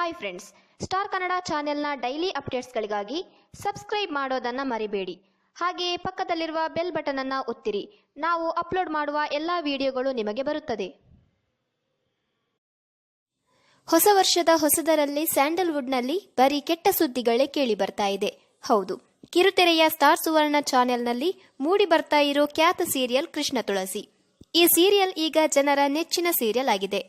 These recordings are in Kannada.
ಹಾಯ್ ಫ್ರೆಂಡ್ಸ್ ಸ್ಟಾರ್ ಕನ್ನಡ ಚಾನೆಲ್ನ ಡೈಲಿ ಅಪ್ಡೇಟ್ಸ್ಗಳಿಗಾಗಿ ಸಬ್ಸ್ಕ್ರೈಬ್ ಮಾಡೋದನ್ನು ಮರಿಬೇಡಿ. ಹಾಗೆಯೇ ಪಕ್ಕದಲ್ಲಿರುವ ಬೆಲ್ ಬಟನ್ ಅನ್ನು ಒತ್ತಿರಿ. ನಾವು ಅಪ್ಲೋಡ್ ಮಾಡುವ ಎಲ್ಲ ವಿಡಿಯೋಗಳು ನಿಮಗೆ ಬರುತ್ತದೆ. ಹೊಸ ವರ್ಷದ ಹೊಸದರಲ್ಲಿ ಸ್ಯಾಂಡಲ್ವುಡ್ನಲ್ಲಿ ಬರೀ ಕೆಟ್ಟ ಸುದ್ದಿಗಳೇ ಕೇಳಿ ಬರ್ತಾ ಇದೆ. ಹೌದು, ಕಿರುತೆರೆಯ ಸ್ಟಾರ್ ಸುವರ್ಣ ಚಾನೆಲ್ನಲ್ಲಿ ಮೂಡಿ ಬರ್ತಾ ಇರೋ ಖ್ಯಾತ ಸೀರಿಯಲ್ ಕೃಷ್ಣ ತುಳಸಿ. ಈ ಸೀರಿಯಲ್ ಈಗ ಜನರ ನೆಚ್ಚಿನ ಸೀರಿಯಲ್ ಆಗಿದೆ.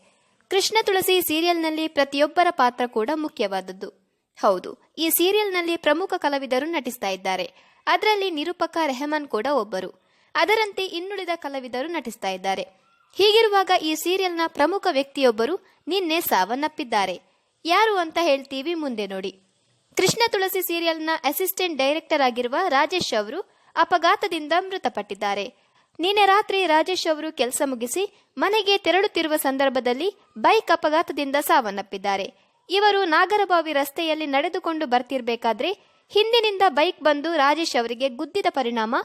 ಕೃಷ್ಣ ತುಳಸಿ ಸೀರಿಯಲ್ನಲ್ಲಿ ಪ್ರತಿಯೊಬ್ಬರ ಪಾತ್ರ ಕೂಡ ಮುಖ್ಯವಾದದ್ದು. ಹೌದು, ಈ ಸೀರಿಯಲ್ನಲ್ಲಿ ಪ್ರಮುಖ ಕಲಾವಿದರು ನಟಿಸ್ತಾ ಇದ್ದಾರೆ. ಅದರಲ್ಲಿ ನಿರೂಪಕ ರೆಹಮಾನ್ ಕೂಡ ಒಬ್ಬರು. ಅದರಂತೆ ಇನ್ನುಳಿದ ಕಲಾವಿದರು ನಟಿಸ್ತಾ ಇದ್ದಾರೆ. ಹೀಗಿರುವಾಗ ಈ ಸೀರಿಯಲ್ನ ಪ್ರಮುಖ ವ್ಯಕ್ತಿಯೊಬ್ಬರು ನಿನ್ನೆ ಸಾವನ್ನಪ್ಪಿದ್ದಾರೆ. ಯಾರು ಅಂತ ಹೇಳ್ತೀವಿ ಮುಂದೆ ನೋಡಿ. ಕೃಷ್ಣ ತುಳಸಿ ಸೀರಿಯಲ್ನ ಅಸಿಸ್ಟೆಂಟ್ ಡೈರೆಕ್ಟರ್ ಆಗಿರುವ ರಾಜೇಶ್ ಅವರು ಅಪಘಾತದಿಂದ ಮೃತಪಟ್ಟಿದ್ದಾರೆ. ನಿನ್ನೆ ರಾತ್ರಿ ರಾಜೇಶ್ ಅವರು ಕೆಲಸ ಮುಗಿಸಿ ಮನೆಗೆ ತೆರಳುತ್ತಿರುವ ಸಂದರ್ಭದಲ್ಲಿ ಬೈಕ್ ಅಪಘಾತದಿಂದ ಸಾವನ್ನಪ್ಪಿದ್ದಾರೆ. ಇವರು ನಾಗರಬಾವಿ ರಸ್ತೆಯಲ್ಲಿ ನಡೆದುಕೊಂಡು ಬರ್ತಿರ್ಬೇಕಾದ್ರೆ ಹಿಂದಿನಿಂದ ಬೈಕ್ ಬಂದು ರಾಜೇಶ್ ಅವರಿಗೆ ಗುದ್ದಿದ ಪರಿಣಾಮ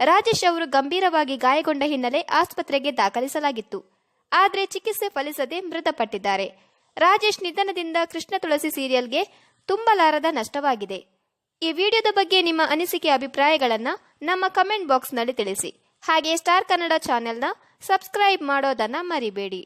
ರಾಜೇಶ್ ಅವರು ಗಂಭೀರವಾಗಿ ಗಾಯಗೊಂಡ ಹಿನ್ನೆಲೆ ಆಸ್ಪತ್ರೆಗೆ ದಾಖಲಿಸಲಾಗಿತ್ತು. ಆದರೆ ಚಿಕಿತ್ಸೆ ಫಲಿಸದೆ ಮೃತಪಟ್ಟಿದ್ದಾರೆ. ರಾಜೇಶ್ ನಿಧನದಿಂದ ಕೃಷ್ಣ ತುಳಸಿ ಸೀರಿಯಲ್ಗೆ ತುಂಬಲಾರದ ನಷ್ಟವಾಗಿದೆ. ಈ ವಿಡಿಯೋದ ಬಗ್ಗೆ ನಿಮ್ಮ ಅನಿಸಿಕೆ, ಅಭಿಪ್ರಾಯಗಳನ್ನು ನಮ್ಮ ಕಮೆಂಟ್ ಬಾಕ್ಸ್ನಲ್ಲಿ ತಿಳಿಸಿ. ಹಾಗೆ ಸ್ಟಾರ್ ಕನ್ನಡ ಚಾನೆಲ್ನ ಸಬ್ಸ್ಕ್ರೈಬ್ ಮಾಡೋದನ್ನು ಮರಿಬೇಡಿ.